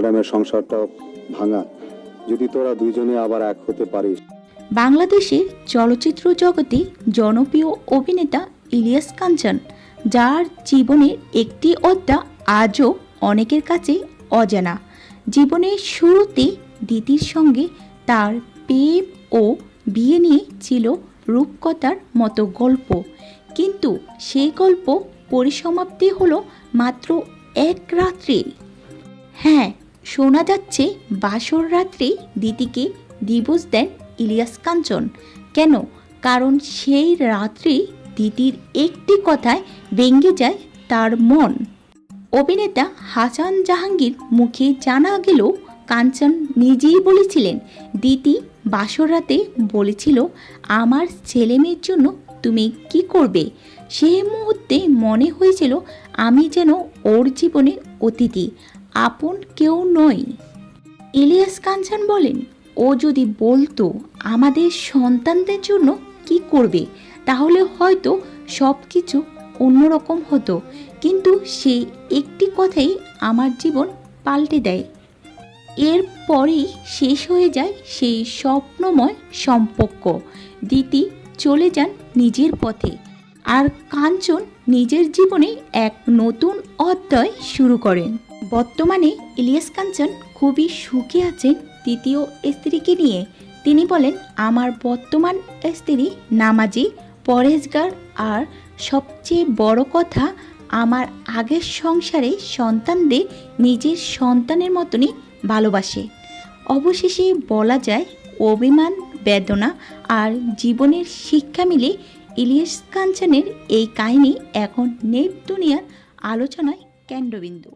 ম্যাডামের সংসারটা ভাঙা, যদি তোরা দুইজনে আবার এক হতে পারিস। বাংলাদেশের চলচ্চিত্র জগতে জনপ্রিয় অভিনেতা ইলিয়াস কাঞ্চন, যার জীবনের একটি অধ্যায় আজও অনেকের কাছে অজানা। জীবনের শুরুতে দিদির সঙ্গে তার প্রেম ও বিয়ে নিয়ে ছিল রূপকথার মতো গল্প। কিন্তু সেই গল্প পরিসমাপ্তি হলো মাত্র এক রাত্রে। হ্যাঁ শোনা যাচ্ছে বাসর রাত্রে দিদিকে দিবস দেন ইলিয়াস কাঞ্চন। কেন? কারণ সেই রাত্রে দিদির একটি কথায় ভেঙে যায় তার মন। অভিনেতা হাসান জাহাঙ্গীর মুখে জানা গেল, কাঞ্চন নিজেই বলেছিলেন, দিদি, বাসর রাতে বলেছিল, আমার ছেলে মেয়ের জন্য তুমি কি করবে? সেই মুহূর্তে মনে হয়েছিল, আমি যেন ওর জীবনে অতিথি আপন কেউ নই ইলিয়াস কাঞ্চন বলেন, ও যদি বলতো আমাদের সন্তানদের জন্য কি করবে, তাহলে হয়তো সব কিছু অন্যরকম হতো। কিন্তু সেই একটি কথাই আমার জীবন পাল্টে দেয়। এরপরেই শেষ হয়ে যায় সেই স্বপ্নময় সম্পর্ক। দিতি চলে যান নিজের পথে। আর কাঞ্চন নিজের জীবনে এক নতুন অধ্যায় শুরু করেন। বর্তমানে ইলিয়াস কাঞ্চন খুবই সুখে আছেন তৃতীয় স্ত্রীকে নিয়ে। তিনি বলেন, আমার বর্তমান স্ত্রী নামাজি পরেশগার আর সবচেয়ে বড় কথা, আমার আগের সংসারে সন্তানদের নিজের সন্তানের মতনই ভালোবাসে। অবশেষে বলা যায়, অভিমান, বেদনা আর জীবনের শিক্ষা মিলে ইলিয়াস কাঞ্চনের এই কাহিনী এখন নেট দুনিয়ার আলোচনায় কেন্দ্রবিন্দু।